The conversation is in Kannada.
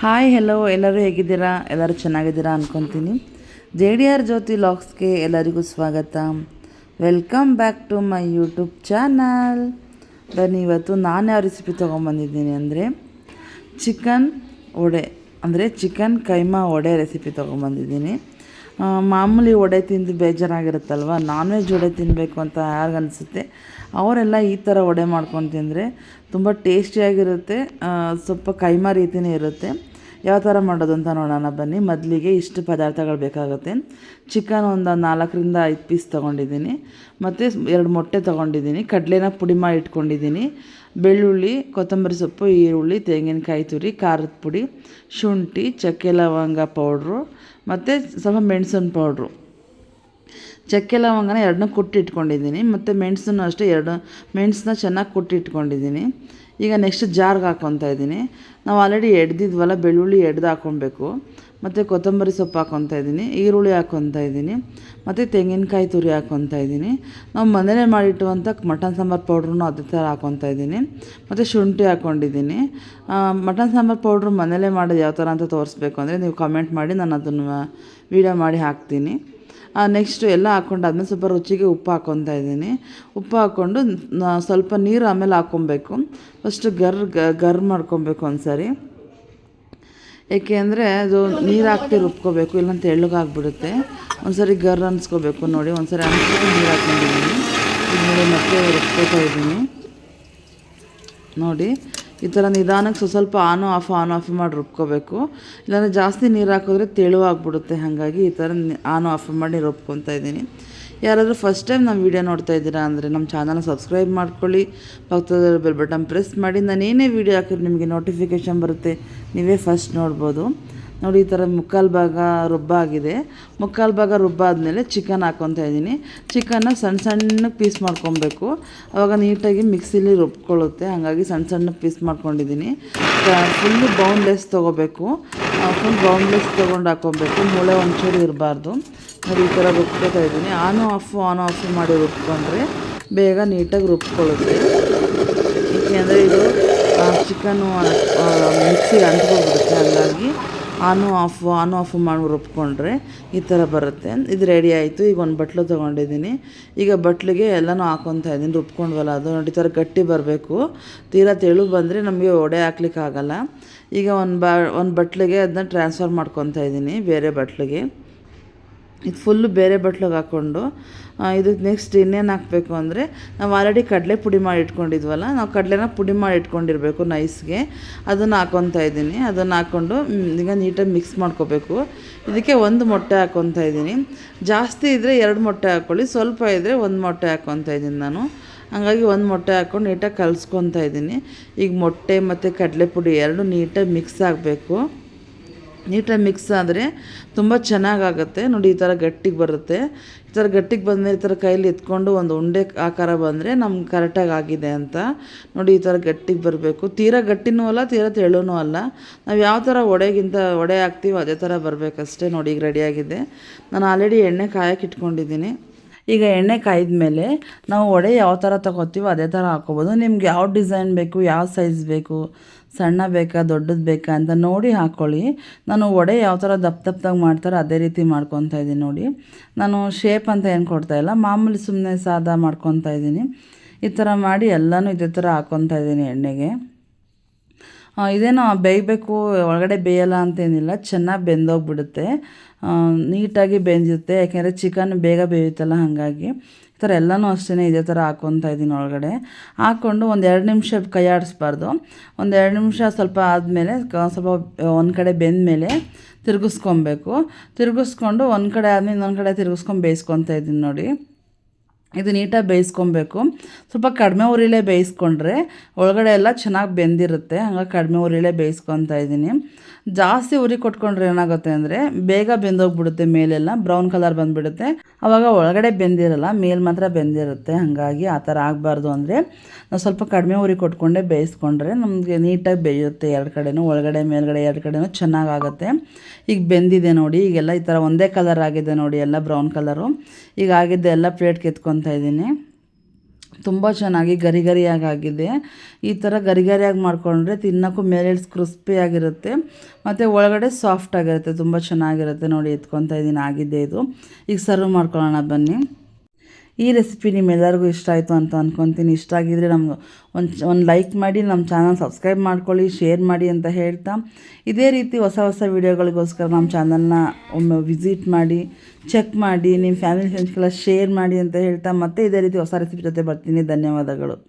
ಹಾಯ್ ಹೆಲೋ ಎಲ್ಲರೂ ಹೇಗಿದ್ದೀರಾ? ಎಲ್ಲರೂ ಚೆನ್ನಾಗಿದ್ದೀರಾ ಅಂದ್ಕೊತೀನಿ ಜೆ ಡಿ ಆರ್ ಜ್ಯೋತಿ ಲಾಕ್ಸ್ಗೆ ಎಲ್ಲರಿಗೂ ಸ್ವಾಗತ. Welcome back to my YouTube channel ಬನ್ನಿ, ಇವತ್ತು ನಾನು ಯಾವ ರೆಸಿಪಿ ತೊಗೊಂಬಂದಿದ್ದೀನಿ ಅಂದರೆ ಚಿಕನ್ ವಡೆ, ಅಂದರೆ ಚಿಕನ್ ಕೈಮಾ ವಡೆ ರೆಸಿಪಿ ತೊಗೊಂಬಂದಿದ್ದೀನಿ ಮಾಮೂಲಿ ವಡೆ ತಿಂದು ಬೇಜಾರಾಗಿರುತ್ತಲ್ವ? ನಾನ್ ವೆಜ್ ವಡೆ ತಿನ್ನಬೇಕು ಅಂತ ಯಾರಿಗನ್ಸುತ್ತೆ ಅವರೆಲ್ಲ ಈ ಥರ ವಡೆ ಮಾಡ್ಕೊಂಡು ತಿಂದರೆ ತುಂಬ ಟೇಸ್ಟಿಯಾಗಿರುತ್ತೆ ಸ್ವಲ್ಪ ಕೈಮಾ ರೀತಿಯೇ ಇರುತ್ತೆ. ಯಾವ ಥರ ಮಾಡೋದು ಅಂತ ನೋಡೋಣ, ಬನ್ನಿ. ಮೊದಲಿಗೆ ಇಷ್ಟು ಪದಾರ್ಥಗಳು ಬೇಕಾಗುತ್ತೆ. ಚಿಕನ್ ಒಂದು ನಾಲ್ಕರಿಂದ ಐದು ಪೀಸ್ ತೊಗೊಂಡಿದ್ದೀನಿ. ಮತ್ತು ಎರಡು ಮೊಟ್ಟೆ ತೊಗೊಂಡಿದ್ದೀನಿ. ಕಡಲೆನ ಪುಡಿ ಮಾಡಿ ಇಟ್ಕೊಂಡಿದ್ದೀನಿ. ಬೆಳ್ಳುಳ್ಳಿ, ಕೊತ್ತಂಬರಿ ಸೊಪ್ಪು, ಈರುಳ್ಳಿ, ತೆಂಗಿನಕಾಯಿ ತುರಿ, ಖಾರದ ಪುಡಿ, ಶುಂಠಿ, ಚಕ್ಕೆ ಲವಂಗ ಪೌಡ್ರು, ಮತ್ತು ಸ್ವಲ್ಪ ಮೆಣಸಿನ ಪೌಡ್ರು. ಚಕ್ಕೆ ಲವಂಗನ ಎರಡನ್ನೂ ಕುಟ್ಟಿ ಇಟ್ಕೊಂಡಿದ್ದೀನಿ, ಮತ್ತು ಮೆಣಸನ್ನು ಅಷ್ಟೇ ಎರಡು, ಮೆಣಸನ್ನ ಚೆನ್ನಾಗಿ ಕುಟ್ಟಿ ಇಟ್ಕೊಂಡಿದ್ದೀನಿ. ಈಗ ನೆಕ್ಸ್ಟ್ ಜಾರ್ಗೆ ಹಾಕ್ಕೊತಾ ಇದ್ದೀನಿ. ನಾವು ಆಲ್ರೆಡಿ ಎಡ್ದಿದ್ವಲ್ಲ, ಬೆಳ್ಳುಳ್ಳಿ ಎಡ್ದು ಹಾಕ್ಕೊಬೇಕು ಮತ್ತು ಕೊತ್ತಂಬರಿ ಸೊಪ್ಪು ಹಾಕ್ಕೊತಾ ಇದ್ದೀನಿ, ಈರುಳ್ಳಿ ಹಾಕ್ಕೊತಾ ಇದ್ದೀನಿ, ಮತ್ತು ತೆಂಗಿನಕಾಯಿ ತುರಿ ಹಾಕ್ಕೊತಾ ಇದ್ದೀನಿ. ನಾವು ಮನೇಲೇ ಮಾಡಿಟ್ಟುವಂಥ ಮಟನ್ ಸಾಂಬಾರು ಪೌಡ್ರನ್ನು ಅದೇ ಥರ ಹಾಕ್ಕೊತಾ ಇದ್ದೀನಿ. ಮತ್ತು ಶುಂಠಿ ಹಾಕ್ಕೊಂಡಿದ್ದೀನಿ ಮಟನ್ ಸಾಂಬಾರು ಪೌಡ್ರು ಮನೇಲೆ ಮಾಡೋದು ಯಾವ ಥರ ಅಂತ ತೋರಿಸ್ಬೇಕು ಅಂದರೆ ನೀವು ಕಮೆಂಟ್ ಮಾಡಿ, ನಾನು ಅದನ್ನು ವೀಡಿಯೋ ಮಾಡಿ ಹಾಕ್ತೀನಿ. ನೆಕ್ಸ್ಟು ಎಲ್ಲ ಹಾಕ್ಕೊಂಡಾದ್ಮೇಲೆ ಸ್ವಲ್ಪ ರುಚಿಗೆ ಉಪ್ಪು ಹಾಕ್ಕೊತಾ ಇದ್ದೀನಿ. ಉಪ್ಪು ಹಾಕ್ಕೊಂಡು ಸ್ವಲ್ಪ ನೀರು ಆಮೇಲೆ ಹಾಕ್ಕೊಬೇಕು ಫಸ್ಟು ಗರ್ ಗರ್ ಮಾಡ್ಕೊಬೇಕು ಒಂದ್ಸರಿ. ಏಕೆ ಅಂದರೆ ಅದು ನೀರು ಹಾಕಿ ರುಬ್ಕೋಬೇಕು ಎಳ್ಳಗಾಗ್ಬಿಡುತ್ತೆ ಒಂದು ಒಂದ್ಸರಿ ಗರ್ ಅನ್ಸ್ಕೋಬೇಕು ನೋಡಿ, ಒಂದ್ಸರಿ ಅನ್ಸ್ಕೊಂಡು ನೀರು ಹಾಕ್ಕೊಂಡಿದ್ದೀನಿ ನೋಡಿ ಮತ್ತೆ ರುಬ್ಕೋತಾ ಇದ್ದೀನಿ. ನೋಡಿ ಈ ಥರ ನಿಧಾನಕ್ಕೆ ಸ್ವಲ್ಪ ಸ್ವಲ್ಪ ಆನು ಆಫ್ ಆನ್ ಆಫ್ ಮಾಡಿ ರುಬ್ಕೋಬೇಕು. ಇಲ್ಲಾಂದರೆ ಜಾಸ್ತಿ ನೀರು ಹಾಕಿದ್ರೆ ತೆಳುವಾಗ್ಬಿಡುತ್ತೆ ಹಾಗಾಗಿ ಈ ಥರ ಆನು ಆಫ್ ಮಾಡಿ ರುಬ್ಕೊತಾ ಇದ್ದೀನಿ. ಯಾರಾದರೂ ಫಸ್ಟ್ ಟೈಮ್ ನಮ್ಮ ವೀಡಿಯೋ ನೋಡ್ತಾ ಇದ್ದೀರಾ ಅಂದರೆ ನಮ್ಮ ಚಾನಲ್ನ ಸಬ್ಸ್ಕ್ರೈಬ್ ಮಾಡ್ಕೊಳ್ಳಿ. ಪಕ್ಕದಲ್ಲಿ ಬೆಲ್ ಬಟನ್ ಪ್ರೆಸ್ ಮಾಡಿ. ನಾನು ಏನೇ ವೀಡಿಯೋ ಹಾಕಿದ್ರೆ ನಿಮಗೆ ನೋಟಿಫಿಕೇಷನ್ ಬರುತ್ತೆ. ನೀವೇ ಫಸ್ಟ್ ನೋಡ್ಬೋದು. ನೋಡಿ, ಈ ಥರ ಮುಕ್ಕಾಲು ಭಾಗ ರುಬ್ಬಾಗಿದೆ ಮುಕ್ಕಾಲು ಭಾಗ ರುಬ್ಬಾದಮೇಲೆ ಚಿಕನ್ ಹಾಕ್ಕೊತಾ ಇದ್ದೀನಿ. ಚಿಕನ್ನ ಸಣ್ಣ ಸಣ್ಣ ಪೀಸ್ ಮಾಡ್ಕೊಬೇಕು. ಆವಾಗ ನೀಟಾಗಿ ಮಿಕ್ಸಿಲಿ ರುಬ್ಕೊಳ್ಳುತ್ತೆ. ಹಾಗಾಗಿ ಸಣ್ಣ ಸಣ್ಣ ಪೀಸ್ ಮಾಡ್ಕೊಂಡಿದ್ದೀನಿ. ಫುಲ್ಲು ಬೌನ್ಲೆಸ್ ತೊಗೋಬೇಕು. ಫುಲ್ ಬೌನ್ಲೆಸ್ ತೊಗೊಂಡು ಹಾಕ್ಕೊಬೇಕು ಮೂಳೆ ಒಂಚೂರು ಇರಬಾರ್ದು. ನೋಡಿ, ಈ ಥರ ರುಬ್ಕೋತಾ ಇದ್ದೀನಿ. ಆನು ಆಫು, ಆನು ಆಫ್ ಮಾಡಿ ರುಬ್ಕೊಂಡ್ರೆ ಬೇಗ ನೀಟಾಗಿ ರುಬ್ಕೊಳ್ಳುತ್ತೆ. ಏಕೆಂದರೆ ಇದು ಚಿಕನ್ನು ಮಿಕ್ಸಿಗೆ ಅಂಟ್ಕೊಬಿಡುತ್ತೆ. ಹಾಗಾಗಿ ಆನು ಆಫ್, ಆನ್ ಆಫ್ ಮಾಡಿ ರುಬ್ಕೊಂಡ್ರೆ ಈ ಥರ ಬರುತ್ತೆ. ಇದು ರೆಡಿ ಆಯಿತು. ಈಗ ಒಂದು ಬಟ್ಲು ತೊಗೊಂಡಿದ್ದೀನಿ. ಈಗ ಬಟ್ಲಿಗೆ ಎಲ್ಲನೂ ಹಾಕೊತಾ ಇದ್ದೀನಿ. ರುಬ್ಕೊಂಡ್ವಲ್ಲ, ಅದು ನೋಡಿ ಈ ಥರ ಗಟ್ಟಿ ಬರಬೇಕು. ತೀರಾ ತೆಳು ಬಂದರೆ ನಮಗೆ ಒಡೆ ಹಾಕ್ಲಿಕ್ಕಾಗಲ್ಲ. ಈಗ ಒಂದು ಬಾ, ಒಂದು ಬಟ್ಲಿಗೆ ಅದನ್ನ ಟ್ರಾನ್ಸ್ಫರ್ ಮಾಡ್ಕೊತಾ ಇದ್ದೀನಿ, ಬೇರೆ ಬಟ್ಲಿಗೆ. ಇದು ಫುಲ್ಲು ಬೇರೆ ಬಟ್ಲಿಗೆ ಹಾಕ್ಕೊಂಡು ಇದಕ್ಕೆ ನೆಕ್ಸ್ಟ್ ಇನ್ನೇನು ಹಾಕಬೇಕು ಅಂದರೆ, ನಾವು ಆಲ್ರೆಡಿ ಕಡಲೆ ಪುಡಿ ಮಾಡಿ ಇಟ್ಕೊಂಡಿದ್ವಲ್ಲ, ನಾವು ಕಡಲೆನ ಪುಡಿ ಮಾಡಿ ಇಟ್ಕೊಂಡಿರಬೇಕು ನೈಸ್ಗೆ ಅದನ್ನು ಹಾಕ್ಕೊತಾ ಇದ್ದೀನಿ. ಅದನ್ನು ಹಾಕ್ಕೊಂಡು ಈಗ ನೀಟಾಗಿ ಮಿಕ್ಸ್ ಮಾಡ್ಕೋಬೇಕು. ಇದಕ್ಕೆ ಒಂದು ಮೊಟ್ಟೆ ಹಾಕ್ಕೊತಾ ಇದ್ದೀನಿ. ಜಾಸ್ತಿ ಇದ್ದರೆ ಎರಡು ಮೊಟ್ಟೆ ಹಾಕ್ಕೊಳ್ಳಿ ಸ್ವಲ್ಪ ಇದ್ದರೆ ಒಂದು ಮೊಟ್ಟೆ ಹಾಕ್ಕೊತಾ ಇದ್ದೀನಿ ನಾನು. ಹಾಗಾಗಿ ಒಂದು ಮೊಟ್ಟೆ ಹಾಕ್ಕೊಂಡು ನೀಟಾಗಿ ಕಲಿಸ್ಕೊತಾ ಇದ್ದೀನಿ. ಈಗ ಮೊಟ್ಟೆ ಮತ್ತು ಕಡಲೆ ಪುಡಿ ಎರಡು ನೀಟಾಗಿ ಮಿಕ್ಸ್ ಆಗಬೇಕು. ನೀಟಾಗಿ ಮಿಕ್ಸ್ ಆದರೆ ತುಂಬ ಚೆನ್ನಾಗಾಗುತ್ತೆ. ನೋಡಿ, ಈ ಥರ ಗಟ್ಟಿಗೆ ಬರುತ್ತೆ. ಈ ಥರ ಗಟ್ಟಿಗೆ ಬಂದಮೇಲೆ ಈ ಥರ ಕೈಲಿ ಎತ್ಕೊಂಡು ಒಂದು ಉಂಡೆ ಆಕಾರ ಬಂದರೆ ನಮ್ಗೆ ಕರೆಕ್ಟಾಗಿ ಆಗಿದೆ ಅಂತ. ನೋಡಿ, ಈ ಥರ ಗಟ್ಟಿಗೆ ಬರಬೇಕು. ತೀರಾ ಗಟ್ಟಿನೂ ಅಲ್ಲ, ತೀರಾ ತೆಳುನೂ ಅಲ್ಲ. ನಾವು ಯಾವ ಥರ ಒಡೆಗಿಂತ ಒಡೆ ಹಾಕ್ತೀವೋ ಅದೇ ಥರ ಬರಬೇಕಷ್ಟೇ. ನೋಡಿ, ಈಗ ರೆಡಿಯಾಗಿದೆ ನಾನು ಆಲ್ರೆಡಿ ಎಣ್ಣೆ ಕಾಯಕ್ಕೆ ಇಟ್ಕೊಂಡಿದ್ದೀನಿ. ಈಗ ಎಣ್ಣೆ ಕಾಯ್ದ ಮೇಲೆ ನಾವು ಒಡೆ ಯಾವ ಥರ ತಗೋತೀವೋ ಅದೇ ಥರ ಹಾಕ್ಕೋಬೋದು ನಿಮ್ಗೆ ಯಾವ ಡಿಸೈನ್ ಬೇಕು, ಯಾವ ಸೈಜ್ ಬೇಕು ಸಣ್ಣ ಬೇಕಾ, ದೊಡ್ಡದು ಬೇಕಾ ಅಂತ ನೋಡಿ ಹಾಕ್ಕೊಳ್ಳಿ ನಾನು ವಡೆ ಯಾವ ಥರ ದಪ್ಪ ದಪ್ಪದಾಗಿ ಮಾಡ್ತಾರೋ ಅದೇ ರೀತಿ ಮಾಡ್ಕೊತಾ ಇದ್ದೀನಿ ನೋಡಿ. ನಾನು ಶೇಪ್ ಅಂತ ಏನು ಕೊಡ್ತಾ ಇಲ್ಲ, ಮಾಮೂಲಿ ಸುಮ್ಮನೆ ಸಾದ ಮಾಡ್ಕೊತಾ ಇದ್ದೀನಿ. ಈ ಥರ ಮಾಡಿ ಎಲ್ಲನೂ ಇದೇ ಥರ ಹಾಕ್ಕೊತಾ ಇದ್ದೀನಿ ಎಣ್ಣೆಗೆ. ಇದೇನೋ ಬೇಯಬೇಕು, ಒಳಗಡೆ ಬೇಯಲ್ಲ ಅಂತೇನಿಲ್ಲ, ಚೆನ್ನಾಗಿ ಬೆಂದೋಗ್ಬಿಡುತ್ತೆ. ನೀಟಾಗಿ ಬೆಂದಿರುತ್ತೆ, ಯಾಕೆಂದರೆ ಚಿಕನ್ ಬೇಗ ಬೇಯುತ್ತಲ್ಲ ಹಾಗಾಗಿ. ಈ ಥರ ಎಲ್ಲನೂ ಅಷ್ಟೇ ಇದೇ ಥರ ಹಾಕ್ಕೊತಾ ಇದ್ದೀನಿ ಒಳಗಡೆ. ಹಾಕ್ಕೊಂಡು ಒಂದು ಎರಡು ನಿಮಿಷ ಕೈ ಆಡಿಸ್ಬಾರ್ದು ಒಂದು ಎರಡು ನಿಮಿಷ ಸ್ವಲ್ಪ ಆದಮೇಲೆ ಸ್ವಲ್ಪ ಒಂದು ಕಡೆ ಬೆಂದ ಮೇಲೆ ತಿರುಗಿಸ್ಕೊಬೇಕು. ತಿರುಗಿಸ್ಕೊಂಡು ಒಂದು ಕಡೆ ಆದಮೇಲೆ ಇನ್ನೊಂದು ಕಡೆ ತಿರುಗಿಸ್ಕೊಂಡು ಬೇಯಿಸ್ಕೊತಾ ಇದ್ದೀನಿ ನೋಡಿ. ಇದು ನೀಟಾಗಿ ಬೇಯಿಸ್ಕೊಬೇಕು. ಸ್ವಲ್ಪ ಕಡಿಮೆ ಉರಿಲೇ ಬೇಯಿಸ್ಕೊಂಡ್ರೆ ಒಳಗಡೆ ಎಲ್ಲ ಚೆನ್ನಾಗಿ ಬೆಂದಿರುತ್ತೆ. ಹಂಗಾಗಿ ಕಡಿಮೆ ಉರಿಲೇ ಬೇಯಿಸ್ಕೊತಾ ಇದ್ದೀನಿ. ಜಾಸ್ತಿ ಉರಿ ಕೊಟ್ಕೊಂಡ್ರೆ ಏನಾಗುತ್ತೆ ಅಂದರೆ ಬೇಗ ಬೆಂದೋಗ್ಬಿಡುತ್ತೆ ಮೇಲೆಲ್ಲ, ಬ್ರೌನ್ ಕಲರ್ ಬಂದುಬಿಡುತ್ತೆ. ಆವಾಗ ಒಳಗಡೆ ಬೆಂದಿರಲ್ಲ, ಮೇಲೆ ಮಾತ್ರ ಬೆಂದಿರುತ್ತೆ. ಹಾಗಾಗಿ ಆ ಥರ ಆಗಬಾರ್ದು ಅಂದರೆ ನಾವು ಸ್ವಲ್ಪ ಕಡಿಮೆ ಉರಿ ಕೊಟ್ಕೊಂಡೇ ಬೇಯಿಸ್ಕೊಂಡ್ರೆ ನಮಗೆ ನೀಟಾಗಿ ಬೇಯುತ್ತೆ. ಎರಡು ಕಡೆನೂ ಒಳಗಡೆ, ಮೇಲ್ಗಡೆ ಎರಡು ಕಡೆನೂ ಚೆನ್ನಾಗಾಗುತ್ತೆ. ಈಗ ಬೆಂದಿದೆ ನೋಡಿ, ಈಗೆಲ್ಲ ಈ ಥರ ಒಂದೇ ಕಲರ್ ಆಗಿದೆ ನೋಡಿ, ಎಲ್ಲ ಬ್ರೌನ್ ಕಲರು. ಈಗ ಆಗಿದ್ದೆ ಎಲ್ಲ ಪ್ಲೇಟ್ಗೆ ಎತ್ಕೊತಾ ಇದ್ದೀನಿ. ತುಂಬ ಚೆನ್ನಾಗಿ ಗರಿ ಗರಿಯಾಗಿ ಆಗಿದೆ ಈ ಥರ ಗರಿ ಗರಿಯಾಗಿ ಮಾಡಿಕೊಂಡ್ರೆ ತಿನ್ನೋಕ್ಕೂ ಮೇಲೆ ಕ್ರಿಸ್ಪಿಯಾಗಿರುತ್ತೆ ಮತ್ತು ಒಳಗಡೆ ಸಾಫ್ಟ್ ಆಗಿರುತ್ತೆ. ತುಂಬ ಚೆನ್ನಾಗಿರುತ್ತೆ. ನೋಡಿ ಎತ್ಕೊತಾ ಇದ್ದೀನಿ. ಆಗಿದೆ ಇದು. ಈಗ ಸರ್ವ್ ಮಾಡ್ಕೊಳ್ಳೋಣ. ಬನ್ನಿ. ಈ ರೆಸಿಪಿ ನಿಮ್ಮೆಲ್ಲರಿಗೂ ಇಷ್ಟ ಆಯಿತು ಅಂತ ಅಂದ್ಕೊತೀನಿ ಇಷ್ಟ ಆಗಿದ್ರೆ ನಮ್ಗೆ ಒಂದು ಒಂದು ಲೈಕ್ ಮಾಡಿ ನಮ್ಮ ಚಾನಲ್ ಸಬ್ಸ್ಕ್ರೈಬ್ ಮಾಡ್ಕೊಳ್ಳಿ ಶೇರ್ ಮಾಡಿ ಅಂತ ಹೇಳ್ತಾ. ಇದೇ ರೀತಿ ಹೊಸ ಹೊಸ ವೀಡಿಯೋಗಳಿಗೋಸ್ಕರ ನಮ್ಮ ಚಾನಲ್ನ ಒಮ್ಮೆ ವಿಸಿಟ್ ಮಾಡಿ ಚೆಕ್ ಮಾಡಿ ನಿಮ್ಮ ಫ್ಯಾಮಿಲಿ ಫ್ರೆಂಡ್ಸ್ಗೆಲ್ಲ ಶೇರ್ ಮಾಡಿ ಅಂತ ಹೇಳ್ತಾ. ಮತ್ತೆ ಇದೇ ರೀತಿ ಹೊಸ ರೆಸಿಪಿ ಜೊತೆ ಬರ್ತೀನಿ. ಧನ್ಯವಾದಗಳು.